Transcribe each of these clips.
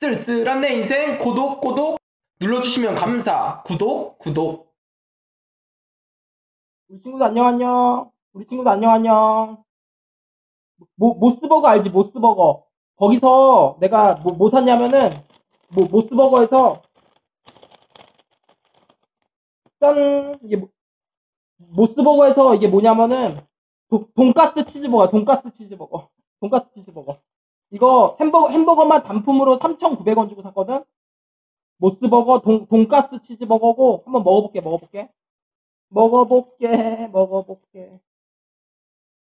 쓸쓸한 내 인생 고독 고독 눌러주시면 감사 구독 구독 우리 친구들 안녕 안녕. 우리 친구들 안녕 안녕. 모, 모스버거 알지? 모스버거. 거기서 내가 뭐, 뭐 샀냐면은 뭐, 모스버거에서 짠 이게 뭐- 모스버거에서 이게 뭐냐면은 도- 돈가스 치즈버거, 돈가스 치즈버거, 돈가스 치즈버거. 이거 햄버거 햄버거만 단품으로 3,900원 주고 샀거든. 모스버거 돈, 돈가스 치즈버거고 한번 먹어볼게 먹어볼게. 먹어볼게, 먹어볼게.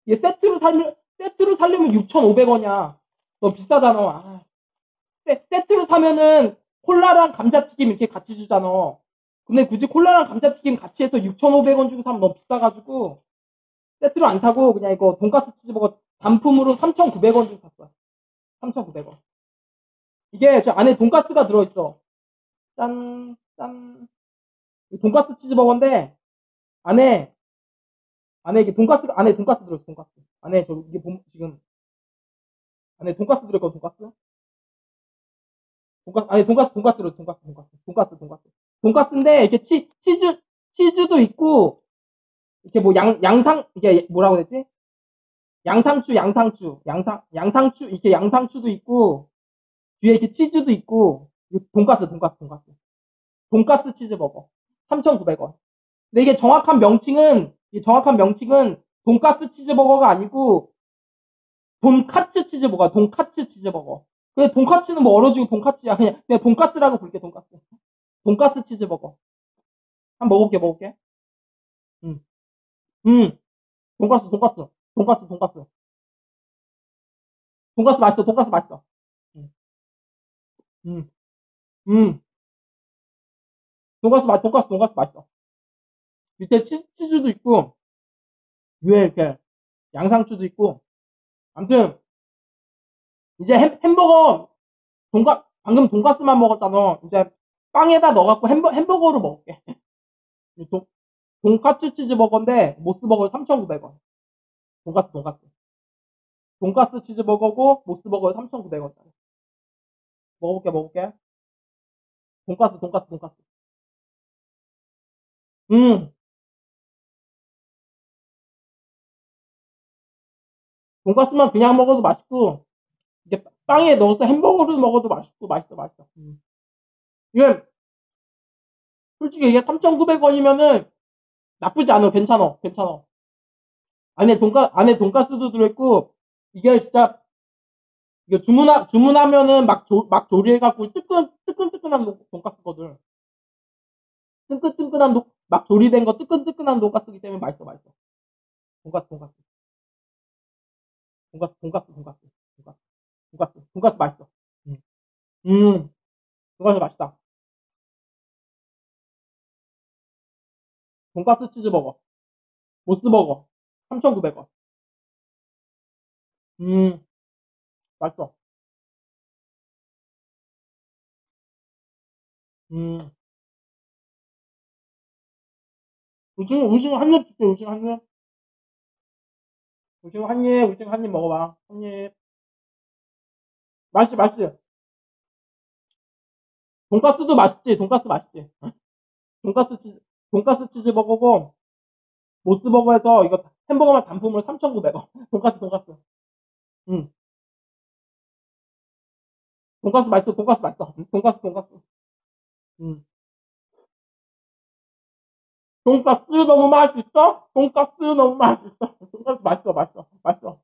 얘 세트로 살면, 세트로 살려면 6,500원이야. 너 비싸잖아. 아. 세, 세트로 사면은 콜라랑 감자튀김 이렇게 같이 주잖아. 근데 굳이 콜라랑 감자튀김 같이 해서 6,500원 주고 사면 너무 비싸가지고, 세트로 안 사고 그냥 이거 돈가스 치즈버거 단품으로 3,900원 주고 샀어. 3,900원. 이게 저 안에 돈가스가 들어있어. 짠, 짠. 이 돈가스 치즈버거인데, 안에 안에 이게 돈가스 안에 돈가스 들어있어 돈가스 안에 저 이게 봄- 지금 안에 돈가스 들어있고 돈가스 돈가스 안에 돈가스 돈가스 들어 돈가스 돈가스 돈가스 돈가스 돈가스인데 이렇게 치 치즈 치즈도 있고 이렇게 뭐 양 양상 이게 뭐라고 되지 양상추 양상추 양상 양상추 이렇게 양상추도 있고 뒤에 이렇게 치즈도 있고 돈가스 돈가스 돈가스 돈가스 치즈버거 3,900원 근데 이게 정확한 명칭은 이 정확한 명칭은 돈가스 치즈버거가 아니고 돈카츠 치즈버거, 돈카츠 치즈버거. 근데 돈카츠는 뭐 얼어지고 돈카츠야. 그냥 그냥 돈가스라고 부를게 돈가스. 돈가스 치즈버거. 한번 먹어볼게 먹어볼게. 음, 음, 돈가스 돈가스 돈가스 돈가스 돈가스 맛있어 돈가스 맛있어. 음, 음, 음. 돈가스 맛 돈가스 돈가스 맛있어. 밑에 치, 치즈도 있고 위에 이렇게 양상추도 있고 아무튼 이제 햄, 햄버거 돈가 방금 돈가스만 먹었잖아 이제 빵에다 넣어갖고 햄버, 햄버거로 먹을게 이 돈, 돈까츠 치즈버거인데 모스버거 3,900원 돈가스 돈가스. 돈가스 치즈버거고 모스버거 3,900원짜리. 먹어볼게 먹어볼게. 돈가스 돈가스 돈가스. 음. 돈가스만 그냥 먹어도 맛있고 이게 빵에 넣어서 햄버거를 먹어도 맛있고 맛있어 맛있어. 음. 이게 솔직히 이게 3,900원이면은 나쁘지 않아. 괜찮아. 괜찮아 안에 돈가 안에 돈가스도 들어있고 이게 진짜 이게 주문하 주문하면은 막, 조, 막 조리해갖고 뜨끈 뜨끈뜨끈한 돈- 돈가스거든. 뜨끈뜨끈한 돈- 막 조리된 거 뜨끈뜨끈한 돈가스기 때문에 맛있어 맛있어. 돈가스 돈가스. 돈가스, 돈가스, 돈가스, 돈가스, 돈가스, 돈가스 맛있어. 음, 음, 돈가스 맛있다. 돈가스 치즈버거, 모스버거, 3,900원. 음, 맛있어. 음, 우징어, 우징어 한입 줄게, 우징어 한 입. 우징어 한 입, 우징어 한입 먹어봐. 한 입. 맛있지, 맛있지? 돈가스도 맛있지, 돈가스 맛있지? 돈가스 치즈, 돈가스 치즈버거고, 모스버거에서 이거 햄버거만 단품으로 3,900원. 돈가스, 돈가스. 응. 돈가스 맛있어, 돈가스 맛있어. 응, 돈가스, 돈가스. 응. 돈가스 너무 맛있어? 돈가스 너무 맛있어. 돈가스 맛있어, 맛있어.